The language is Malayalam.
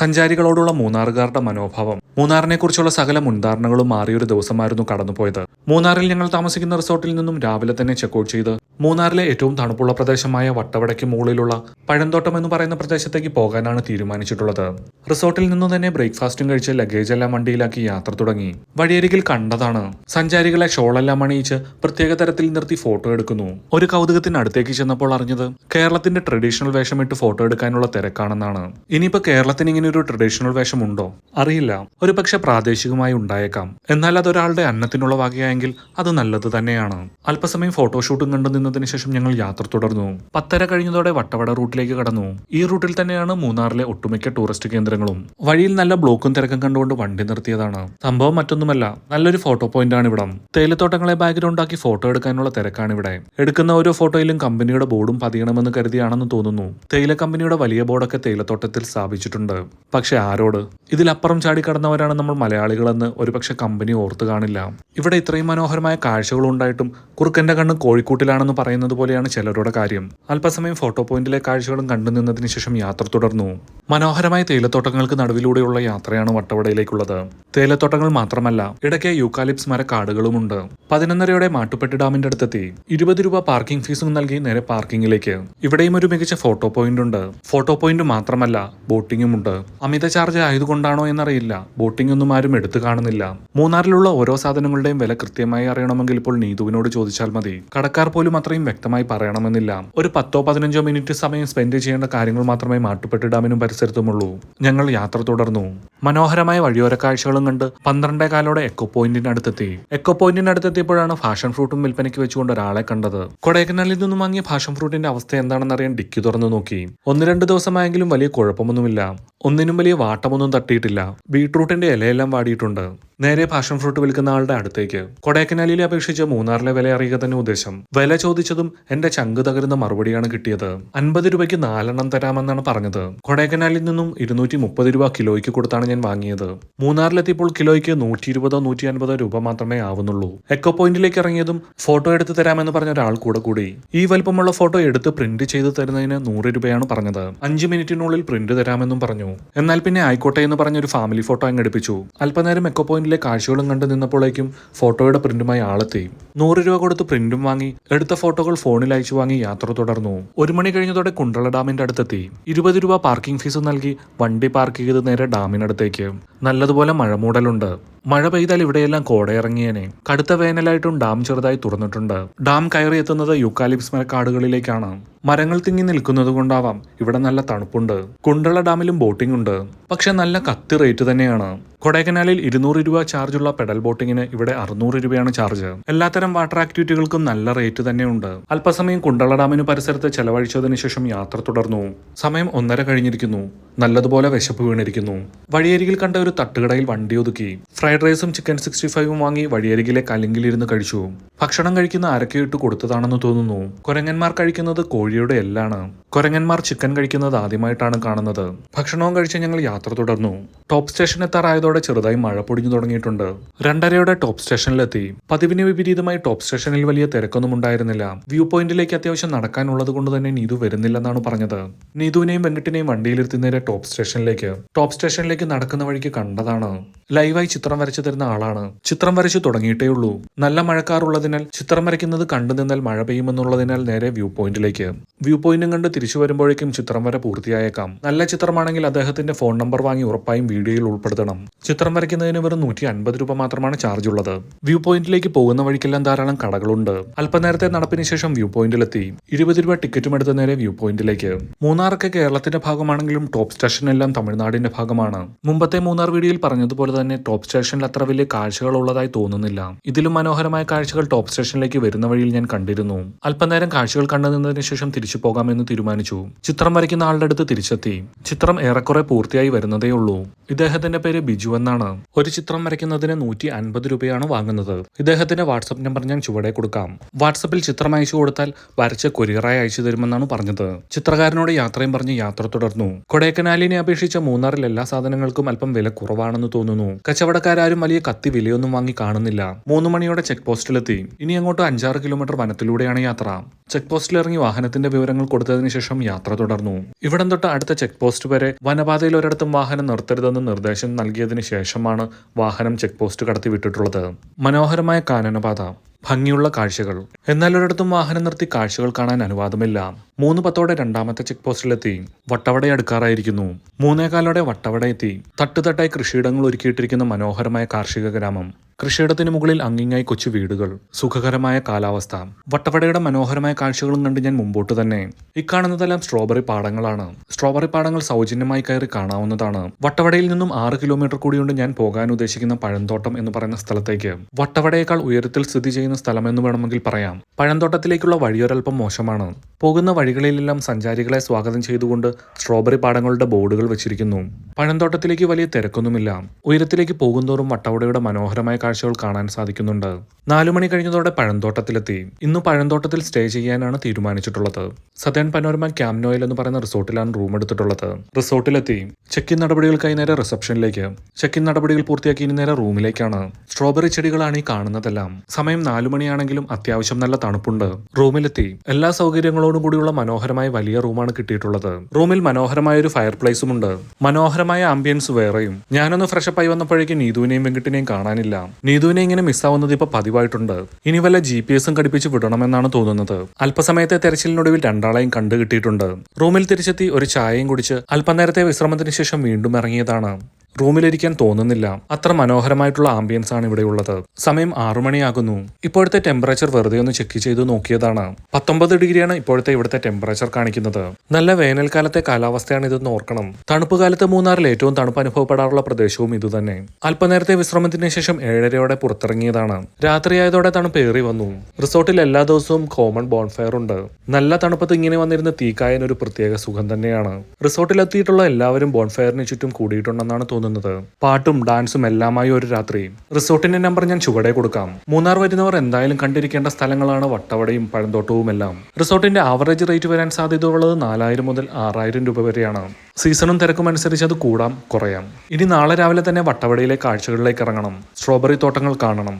സഞ്ചാരികളോടുള്ള മൂന്നാറുകാരുടെ മനോഭാവം. മൂന്നാറിനെക്കുറിച്ചുള്ള സകല മുൻധാരണകളും മാറിയൊരു ദിവസമായിരുന്നു കടന്നുപോയത്. മൂന്നാറിൽ ഞങ്ങൾ താമസിക്കുന്ന റിസോർട്ടിൽ നിന്നും രാവിലെ തന്നെ ചെക്ക് ഔട്ട് ചെയ്ത് മൂന്നാറിലെ ഏറ്റവും തണുപ്പുള്ള പ്രദേശമായ വട്ടവടയ്ക്ക് മുകളിലുള്ള പഴന്തോട്ടം എന്ന് പറയുന്ന പ്രദേശത്തേക്ക് പോകാനാണ് തീരുമാനിച്ചിട്ടുള്ളത്. റിസോർട്ടിൽ നിന്നും തന്നെ ബ്രേക്ക്ഫാസ്റ്റും കഴിച്ച് ലഗേജ് എല്ലാം വണ്ടിയിലാക്കി യാത്ര തുടങ്ങി. വഴിയരികിൽ കണ്ടതാണ്. സഞ്ചാരികളെ ഷോളെല്ലാം അണിയിച്ച് പ്രത്യേക തരത്തിൽ നിർത്തി ഫോട്ടോ എടുക്കുന്നു. ഒരു കൗതുകത്തിന് അടുത്തേക്ക് ചെന്നപ്പോൾ അറിഞ്ഞത് കേരളത്തിന്റെ ട്രഡീഷണൽ വേഷമിട്ട് ഫോട്ടോ എടുക്കാനുള്ള തിരക്കാണെന്നാണ്. ഇനിയിപ്പോ കേരളത്തിന് ഒരു ട്രഡീഷണൽ വേഷമുണ്ടോ? അറിയില്ല. ഒരു പക്ഷെ പ്രാദേശികമായി ഉണ്ടായേക്കാം. എന്നാൽ അതൊരാളുടെ അന്നത്തിനുള്ള വകയായെങ്കിൽ അത് നല്ലത് തന്നെയാണ്. അല്പസമയം ഫോട്ടോഷൂട്ടും കണ്ടു നിന്നതിന് ശേഷം ഞങ്ങൾ യാത്ര തുടർന്നു. പത്തര കഴിഞ്ഞതോടെ വട്ടവട റൂട്ടിലേക്ക് കടന്നു. ഈ റൂട്ടിൽ തന്നെയാണ് മൂന്നാറിലെ ഒട്ടുമിക്ക ടൂറിസ്റ്റ് കേന്ദ്രങ്ങളും. വഴിയിൽ നല്ല ബ്ലോക്കും തിരക്കും കണ്ടുകൊണ്ട് വണ്ടി നിർത്തിയതാണ്. സംഭവം മറ്റൊന്നുമല്ല നല്ലൊരു ഫോട്ടോ പോയിന്റ് ആണ് ഇവിടം. തേയിലത്തോട്ടങ്ങളെ ബാക്ക്ഗ്രൗണ്ട് ആക്കി ഫോട്ടോ എടുക്കാനുള്ള തിരക്കാണ് ഇവിടെ. എടുക്കുന്ന ഓരോ ഫോട്ടോയിലും കമ്പനിയുടെ ബോർഡും പതിയണമെന്ന് കരുതിയാണെന്ന് തോന്നുന്നു. തേയില കമ്പനിയുടെ വലിയ ബോർഡൊക്കെ തേയിലത്തോട്ടത്തിൽ സ്ഥാപിച്ചിട്ടുണ്ട്. പക്ഷെ ആരോട്? ഇതിലപ്പുറം ചാടിക്കടന്നവരാണ് നമ്മൾ മലയാളികളെന്ന് ഒരുപക്ഷെ കമ്പനി ഓർത്തു കാണില്ല. ഇവിടെ ഇത്രയും മനോഹരമായ കാഴ്ചകൾ ഉണ്ടായിട്ടും കുറുക്കന്റെ കണ്ണ് കോഴിക്കൂട്ടിലാണെന്ന് പറയുന്നത് പോലെയാണ് ചിലരുടെ കാര്യം. അല്പസമയം ഫോട്ടോ പോയിന്റിലെ കാഴ്ചകളും കണ്ടു നിന്നതിന് ശേഷം യാത്ര തുടർന്നു. മനോഹരമായ തേയിലത്തോട്ടങ്ങൾക്ക് നടുവിലൂടെയുള്ള യാത്രയാണ് വട്ടവടയിലേക്കുള്ളത്. തേയിലത്തോട്ടങ്ങൾ മാത്രമല്ല ഇടയ്ക്ക് യൂക്കാലിപ്സ് മരക്കാടുകളുമുണ്ട് പതിനൊന്നരയോടെ മാട്ടുപ്പെട്ടി ഡാമിന്റെ അടുത്തെത്തി. ഇരുപത് രൂപ പാർക്കിംഗ് ഫീസും നൽകി നേരെ പാർക്കിംഗിലേക്ക് ഇവിടെയും ഒരു മികച്ച ഫോട്ടോ പോയിന്റ് ഉണ്ട് ഫോട്ടോ പോയിന്റ് മാത്രമല്ല ബോട്ടിങ്ങും ഉണ്ട് അമിത ചാർജ് ആയതുകൊണ്ടാണോ എന്നറിയില്ല. ബോട്ടിംഗ് ഒന്നും ആരും എടുത്തു കാണുന്നില്ല. മൂന്നാറിലുള്ള ഓരോ സാധനങ്ങളുടെയും വില കൃത്യമായി അറിയണമെങ്കിൽ ഇപ്പോൾ നീതുവിനോട് ചോദിച്ചാൽ മതി. കടക്കാർ പോലും അത്രയും വ്യക്തമായി പറയണമെന്നില്ല. ഒരു പത്തോ പതിനഞ്ചോ മിനിറ്റ് സമയം സ്പെൻഡ് ചെയ്യേണ്ട കാര്യങ്ങൾ മാത്രമേ മാട്ടുപ്പെട്ടി ഡാമിനും പരിസരത്തുമുള്ളൂ. ഞങ്ങൾ യാത്ര തുടർന്നു. മനോഹരമായ വഴിയോര കാഴ്ചകളും കണ്ട് പന്ത്രണ്ടേ കാലോടെ എക്കോ പോയിന്റിന് അടുത്തെത്തി എക്കോ പോയിന്റിന് അടുത്തെത്തിയപ്പോഴാണ് ഫാഷൻ ഫ്രൂട്ടും വിൽപ്പനയ്ക്ക് വെച്ചുകൊണ്ട് ഒരാളെ കണ്ടത്. കൊടൈക്കനാലിൽ നിന്നും വാങ്ങിയ ഫാഷൻ ഫ്രൂട്ടിന്റെ അവസ്ഥ എന്താണെന്നറിയാൻ ഡിക്കി തുറന്നു നോക്കി. ഒന്ന് രണ്ട് ദിവസമായെങ്കിലും വലിയ കുഴപ്പമൊന്നുമില്ല. ഒന്നിനും വലിയ വാട്ടമൊന്നും തട്ടിയിട്ടില്ല. ബീട്രൂട്ടിന്റെ ഇലയെല്ലാം വാടിയിട്ടുണ്ട്. നേരെ പാഷൻ ഫ്രൂട്ട് വിൽക്കുന്ന ആളുടെ അടുത്തേക്ക് കൊടൈക്കനാലിലെ അപേക്ഷിച്ച് മൂന്നാറിലെ വില അറിയുക തന്നെ ഉദ്ദേശം. വില ചോദിച്ചതും എന്റെ ചങ്ക് തകരുന്ന മറുപടിയാണ് കിട്ടിയത്. അൻപത് രൂപയ്ക്ക് നാലെണ്ണം തരാമെന്നാണ് പറഞ്ഞത്. കൊടൈക്കനാലിൽ നിന്നും ഇരുന്നൂറ്റി മുപ്പത് രൂപ കിലോയ്ക്ക് കൊടുത്താണ് ഞാൻ വാങ്ങിയത്. മൂന്നാറിലെത്തിയപ്പോൾ കിലോയ്ക്ക് നൂറ്റി ഇരുപതോ നൂറ്റി അൻപതോ രൂപ മാത്രമേ ആവുന്നുള്ളൂ. എക്കോ പോയിന്റിലേക്ക് ഇറങ്ങിയതും ഫോട്ടോ എടുത്ത് തരാമെന്ന് പറഞ്ഞ ഒരാൾ കൂടെ കൂടി. ഈ വലിപ്പമുള്ള ഫോട്ടോ എടുത്ത് പ്രിന്റ് ചെയ്ത് തരുന്നതിന് നൂറ് രൂപയാണ് പറഞ്ഞത്. അഞ്ച് മിനിറ്റിനുള്ളിൽ പ്രിന്റ് തരാമെന്നും പറഞ്ഞു. എന്നാൽ പിന്നെ ആയിക്കോട്ടെ എന്ന് പറഞ്ഞ ഒരു ഫാമിലി ഫോട്ടോ അങ്ങ് എടുപ്പിച്ചു. അല്പനേരം എക്കോ പോയിന്റിലെ കാഴ്ചകളും കണ്ടു നിന്നപ്പോഴേക്കും ഫോട്ടോയുടെ പ്രിന്റുമായി ആളെത്തി. നൂറ് രൂപ കൊടുത്ത് പ്രിന്റും വാങ്ങി എടുത്ത ഫോട്ടോകൾ ഫോണിൽ അയച്ചു വാങ്ങി യാത്ര തുടർന്നു. ഒരു മണി കഴിഞ്ഞതോടെ കുണ്ടള ഡാമിന്റെ അടുത്തെത്തി. ഇരുപത് രൂപ പാർക്കിംഗ് ഫീസ് നൽകി വണ്ടി പാർക്ക് ചെയ്ത് നേരെ ഡാമിനടുത്തേക്ക്. നല്ലതുപോലെ മഴ മൂടലുണ്ട് മഴ പെയ്താൽ ഇവിടെയെല്ലാം കോടയിറങ്ങിയനെ. കടുത്ത വേനലായിട്ടും ഡാം ചെറുതായി തുറന്നിട്ടുണ്ട്. ഡാം കയറി എത്തുന്നത് യൂക്കാലിപ്സ് മരക്കാടുകളിലേക്കാണ്. മരങ്ങൾ തിങ്ങി നിൽക്കുന്നത് കൊണ്ടാവാം ഇവിടെ നല്ല തണുപ്പുണ്ട്. കുണ്ടള ഡാമിലും ബോട്ടിംഗ് ഉണ്ട് പക്ഷെ നല്ല കത്തി റേറ്റ് തന്നെയാണ്. കൊടൈക്കനാലിൽ ഇരുന്നൂറ് രൂപ ചാർജുള്ള പെഡൽ ബോട്ടിങ്ങിന് ഇവിടെ അറുന്നൂറ് രൂപയാണ് ചാർജ്. എല്ലാത്തരം വാട്ടർ ആക്ടിവിറ്റികൾക്കും നല്ല റേറ്റ് തന്നെയുണ്ട്. അല്പസമയം കുണ്ടള ഡാമിന് പരിസരത്ത് ചെലവഴിച്ചതിന് ശേഷം യാത്ര തുടർന്നു. സമയം ഒന്നര കഴിഞ്ഞിരിക്കുന്നു. നല്ലതുപോലെ വിശപ്പ് വീണിരിക്കുന്നു. വഴിയരികിൽ കണ്ട ഒരു തട്ടുകടയിൽ വണ്ടി ഒതുക്കി. ഫ്രൈഡ് റൈസും ചിക്കൻ സിക്സ്റ്റി ഫൈവും വാങ്ങി വഴിയരികിലെ കലിങ്കിലിരുന്ന് കഴിച്ചു. ഭക്ഷണം കഴിക്കുന്ന അരക്കെ ഇട്ട് കൊടുത്തതാണെന്ന് തോന്നുന്നു. കുരങ്ങന്മാർ കഴിക്കുന്നത് കോഴിയുടെ എല്ലാണ്. കുരങ്ങന്മാർ ചിക്കൻ കഴിക്കുന്നത് ആദ്യമായിട്ടാണ് കാണുന്നത്. ഭക്ഷണവും കഴിച്ച് ഞങ്ങൾ യാത്ര തുടർന്നു. ടോപ്പ് സ്റ്റേഷൻ എത്താറായതോടെ ചെറുതായി മഴ പൊടിഞ്ഞു തുടങ്ങിയിട്ടുണ്ട്. രണ്ടരയോടെ ടോപ്പ് സ്റ്റേഷനിലെത്തി. പതിവിന് വിപരീതമായി ടോപ്പ് സ്റ്റേഷനിൽ വലിയ തിരക്കൊന്നും ഉണ്ടായിരുന്നില്ല. വ്യൂ പോയിന്റിലേക്ക് അത്യാവശ്യം നടക്കാനുള്ളത് കൊണ്ട് തന്നെ നീതു വരുന്നില്ലെന്നാണ് പറഞ്ഞത്. നീതുവിനെയും വെന്നിട്ടിനെയും വണ്ടിയിലിരുത്തി നേരെ ടോപ്പ് സ്റ്റേഷനിലേക്ക് ടോപ്പ് സ്റ്റേഷനിലേക്ക് നടക്കുന്ന വഴിക്ക് കണ്ടതാണ്. ലൈവായി ചിത്രം വരച്ചു തരുന്ന ആളാണ്. ചിത്രം വരച്ചു തുടങ്ങിയിട്ടേ ഉള്ളൂ. നല്ല മഴക്കാറുള്ളതിനാൽ ചിത്രം വരയ്ക്കുന്നത് കണ്ടു നിന്നാൽ മഴ പെയ്യുമെന്നുള്ളതിനാൽ നേരെ വ്യൂ പോയിന്റിലേക്ക് വ്യൂ പോയിന്റും കണ്ട് തിരിച്ചു വരുമ്പോഴേക്കും ചിത്രം വര പൂർത്തിയായേക്കാം. നല്ല ചിത്രമാണെങ്കിൽ അദ്ദേഹത്തിന്റെ ഫോൺ നമ്പർ വാങ്ങി ഉറപ്പായും വീഡിയോയിൽ ഉൾപ്പെടുത്തണം. ചിത്രം വരയ്ക്കുന്നതിന് വെറും നൂറ്റി അൻപത് രൂപ മാത്രമാണ് ചാർജ് ഉള്ളത്. വ്യൂ പോയിന്റിലേക്ക് പോകുന്ന വഴിക്കെല്ലാം ധാരാളം കടകളുണ്ട്. അല്പനേരത്തെ നടപ്പിന് ശേഷം വ്യൂ പോയിന്റിലെത്തി ഇരുപത് രൂപ ടിക്കറ്റും എടുത്ത നേരെ വ്യൂ പോയിന്റിലേക്ക് മൂന്നാറൊക്കെ കേരളത്തിന്റെ ഭാഗമാണെങ്കിലും ടോപ്പ് സ്റ്റേഷൻ എല്ലാം തമിഴ്നാടിന്റെ ഭാഗമാണ്. മുമ്പത്തെ മൂന്നാർ വീഡിയോയിൽ പറഞ്ഞതുപോലെ തന്നെ ടോപ്പ് സ്റ്റേഷനിൽ അത്ര വലിയ കാഴ്ചകൾ ഉള്ളതായി തോന്നുന്നില്ല. ഇതിലും മനോഹരമായ കാഴ്ചകൾ ടോപ്പ് സ്റ്റേഷനിലേക്ക് വരുന്ന വഴിയിൽ ഞാൻ കണ്ടിരുന്നു. അല്പനേരം കാഴ്ചകൾ കണ്ടു നിന്നതിന് ശേഷം തിരിച്ചു പോകാമെന്ന് തീരുമാനിച്ചു. ചിത്രം വരയ്ക്കുന്ന ആളുടെ അടുത്ത് തിരിച്ചെത്തി. ചിത്രം ഏറെക്കുറെ പൂർത്തിയായി വരുന്നതേ ഉള്ളൂ. ഇദ്ദേഹത്തിന്റെ പേര് ബിജു എന്നാണ്. ഒരു ചിത്രം വരയ്ക്കുന്നതിന് നൂറ്റി അൻപത് രൂപയാണ് വാങ്ങുന്നത്. ഇദ്ദേഹത്തിന്റെ വാട്സപ്പ് നമ്പർ ഞാൻ ചുവടെ കൊടുക്കാം. വാട്സപ്പിൽ ചിത്രം അയച്ചു കൊടുത്താൽ വരച്ച കൊരിയറായി അയച്ചു തരുമെന്നാണ് പറഞ്ഞത്. ചിത്രകാരനോട് യാത്രയും പറഞ്ഞ് യാത്ര തുടർന്നു. കൊടൈക്കനാലിനെ അപേക്ഷിച്ച് മൂന്നാറിൽ എല്ലാ സാധനങ്ങൾക്കും അല്പം വില കുറവാണെന്ന് തോന്നുന്നു. കച്ചവടക്കാരും വലിയ കത്തി വിലയൊന്നും വാങ്ങി കാണുന്നില്ല. മൂന്ന് മണിയോടെ ചെക്ക് പോസ്റ്റിലെത്തി. ഇനി അങ്ങോട്ട് അഞ്ചാറ് കിലോമീറ്റർ വനത്തിലൂടെയാണ് യാത്ര. ചെക്ക് പോസ്റ്റിൽ ഇറങ്ങി വാഹനത്തിന്റെ വിവരങ്ങൾ കൊടുത്തതിനു ശേഷം യാത്ര തുടർന്നു. ഇവിടം തൊട്ട് അടുത്ത ചെക്ക് പോസ്റ്റ് വരെ വനപാതയിൽ ഒരിടത്തും വാഹനം നിർത്തരുതെന്ന് നിർദ്ദേശം നൽകിയതിന് ശേഷമാണ് വാഹനം ചെക്ക് പോസ്റ്റ് കടത്തി വിട്ടിട്ടുള്ളത് മനോഹരമായ കാനനപാത. ഭംഗിയുള്ള കാഴ്ചകൾ. എന്നാൽ ഒരിടത്തും വാഹനം നിർത്തി കാഴ്ചകൾ കാണാൻ അനുവാദമില്ല. മൂന്ന് പത്തോടെ രണ്ടാമത്തെ ചെക്ക് പോസ്റ്റിലെത്തി. വട്ടവട അടുക്കാറായിരിക്കുന്നു. മൂന്നേകാലോടെ വട്ടവട എത്തി. തട്ടുതട്ടായി കൃഷിയിടങ്ങൾ ഒരുക്കിയിട്ടിരിക്കുന്ന മനോഹരമായ കാർഷിക ഗ്രാമം. കൃഷിയിടത്തിന് മുകളിൽ അങ്ങിങ്ങായി കൊച്ചു വീടുകൾ സുഖകരമായ കാലാവസ്ഥ വട്ടവടയുടെ മനോഹരമായ കാഴ്ചകളും കണ്ട് ഞാൻ മുമ്പോട്ട് തന്നെ. ഇക്കാണുന്നതെല്ലാം സ്ട്രോബെറി പാടങ്ങളാണ്. സ്ട്രോബെറി പാടങ്ങൾ സൗജന്യമായി കയറി കാണാവുന്നതാണ്. വട്ടവടയിൽ നിന്നും ആറ് കിലോമീറ്റർ കൂടിയുണ്ട് ഞാൻ പോകാൻ ഉദ്ദേശിക്കുന്ന പഴന്തോട്ടം എന്ന് പറയുന്ന സ്ഥലത്തേക്ക്. വട്ടവടയേക്കാൾ ഉയരത്തിൽ സ്ഥിതി ചെയ്യുന്ന സ്ഥലമെന്ന് വേണമെങ്കിൽ പറയാം. പഴന്തോട്ടത്തിലേക്കുള്ള വഴിയൊരൽപ്പം മോശമാണ്. പോകുന്ന വഴികളിലെല്ലാം സഞ്ചാരികളെ സ്വാഗതം ചെയ്തുകൊണ്ട് സ്ട്രോബെറി പാടങ്ങളുടെ ബോർഡുകൾ വെച്ചിരിക്കുന്നു. പഴന്തോട്ടത്തിലേക്ക് വലിയ തിരക്കൊന്നുമില്ല. ഉയരത്തിലേക്ക് പോകുന്തോറും വട്ടവടയുടെ മനോഹരമായ കാഴ്ചകൾ കാണാൻ സാധിക്കുന്നുണ്ട്. നാലു മണി കഴിഞ്ഞതോടെ പഴന്തോട്ടത്തിലെത്തി. ഇന്ന് പഴന്തോട്ടത്തിൽ സ്റ്റേ ചെയ്യാനാണ് തീരുമാനിച്ചിട്ടുള്ളത്. സതേൺ പനോരമ ക്യാംനോയിൽ എന്ന് പറയുന്ന റിസോർട്ടിലാണ് റൂം എടുത്തിട്ടുള്ളത്. റിസോർട്ടിലെത്തി. ചെക്ക് ഇൻ നടപടികൾക്കായി നേരെ റിസപ്ഷനിലേക്ക്. ചെക്ക് ഇൻ നടപടികൾ പൂർത്തിയാക്കി ഇനി നേരെ റൂമിലേക്കാണ്. സ്ട്രോബെറി ചെടികളാണ് ഈ കാണുന്നതെല്ലാം. സമയം നാലു മണിയാണെങ്കിലും അത്യാവശ്യം നല്ല തണുപ്പുണ്ട്. റൂമിലെത്തി. എല്ലാ സൗകര്യങ്ങളോടും കൂടിയുള്ള മനോഹരമായ വലിയ റൂമാണ് കിട്ടിയിട്ടുള്ളത്. റൂമിൽ മനോഹരമായ ഒരു ഫയർ പ്ലേസും ഉണ്ട് മനോഹരമായ ആംബിയൻസ് വേറെയും. ഞാനൊന്ന് ഫ്രഷപ്പായി വന്നപ്പോഴേക്കും നീതുവിനെയും വെങ്കിട്ടിനെയും കാണാനില്ല. നീതുവിനെ ഇങ്ങനെ മിസ്സാവുന്നത് ഇപ്പൊ പതിവായിട്ടുണ്ട്. ഇനി വല്ല ജി പി എസും ഘടിപ്പിച്ച് വിടണമെന്നാണ് തോന്നുന്നത്. അല്പസമയത്തെ തെരച്ചിലിനൊടുവിൽ രണ്ടാളെയും കണ്ടു കിട്ടിയിട്ടുണ്ട്. റൂമിൽ തിരിച്ചെത്തി ഒരു ചായയും കുടിച്ച് അല്പനേരത്തെ വിശ്രമത്തിന് ശേഷം വീണ്ടും ഇറങ്ങിയതാണ്. റൂമിലിരിക്കാൻ തോന്നുന്നില്ല. അത്ര മനോഹരമായിട്ടുള്ള ആംബിയൻസ് ആണ് ഇവിടെയുള്ളത് സമയം ആറു മണിയാകുന്നു. ഇപ്പോഴത്തെ ടെമ്പറേച്ചർ വെറുതെ ഒന്ന് ചെക്ക് ചെയ്ത് നോക്കിയതാണ്. പത്തൊമ്പത് ഡിഗ്രിയാണ് ഇപ്പോഴത്തെ ഇവിടുത്തെ ടെമ്പറേച്ചർ കാണിക്കുന്നത്. നല്ല വേനൽക്കാലത്തെ കാലാവസ്ഥയാണ് ഇതെന്ന് ഓർക്കണം. തണുപ്പ് കാലത്ത് മൂന്നാറിൽ ഏറ്റവും തണുപ്പ് അനുഭവപ്പെടാറുള്ള പ്രദേശവും ഇതുതന്നെ. അല്പനേരത്തെ വിശ്രമത്തിന് ശേഷം ഏഴരയോടെ പുറത്തിറങ്ങിയതാണ്. രാത്രിയായതോടെ തണുപ്പ് ഏറി വന്നു. റിസോർട്ടിൽ എല്ലാ ദിവസവും കോമൺ ബോൺഫയർ ഉണ്ട്. നല്ല തണുപ്പത്ത് ഇങ്ങനെ വന്നിരുന്ന തീക്കായൻ ഒരു പ്രത്യേക സുഖം തന്നെയാണ്. റിസോർട്ടിലെത്തിയിട്ടുള്ള എല്ലാവരും ബോൺഫയറിന് ചുറ്റും കൂടിയിട്ടുണ്ടെന്നാണ് തോന്നുന്നത് പാട്ടും ഡാൻസും എല്ലാമായി ഒരു രാത്രി. റിസോർട്ടിന്റെ നമ്പർ ഞാൻ ചുവടെ കൊടുക്കാം. മൂന്നാർ വരുന്നവർ എന്തായാലും കണ്ടിരിക്കേണ്ട സ്ഥലങ്ങളാണ് വട്ടവടയും പഴന്തോട്ടവും എല്ലാം. റിസോർട്ടിന്റെ ആവറേജ് റേറ്റ് വരാൻ സാധ്യതയുള്ളത് നാലായിരം മുതൽ ആറായിരം രൂപ വരെയാണ്. സീസണും തിരക്കും അനുസരിച്ച് അത് കൂടാം കുറയാം. ഇനി നാളെ രാവിലെ തന്നെ വട്ടവടയിലെ കാഴ്ചകളിലേക്ക് ഇറങ്ങണം. സ്ട്രോബെറി തോട്ടങ്ങൾ കാണണം.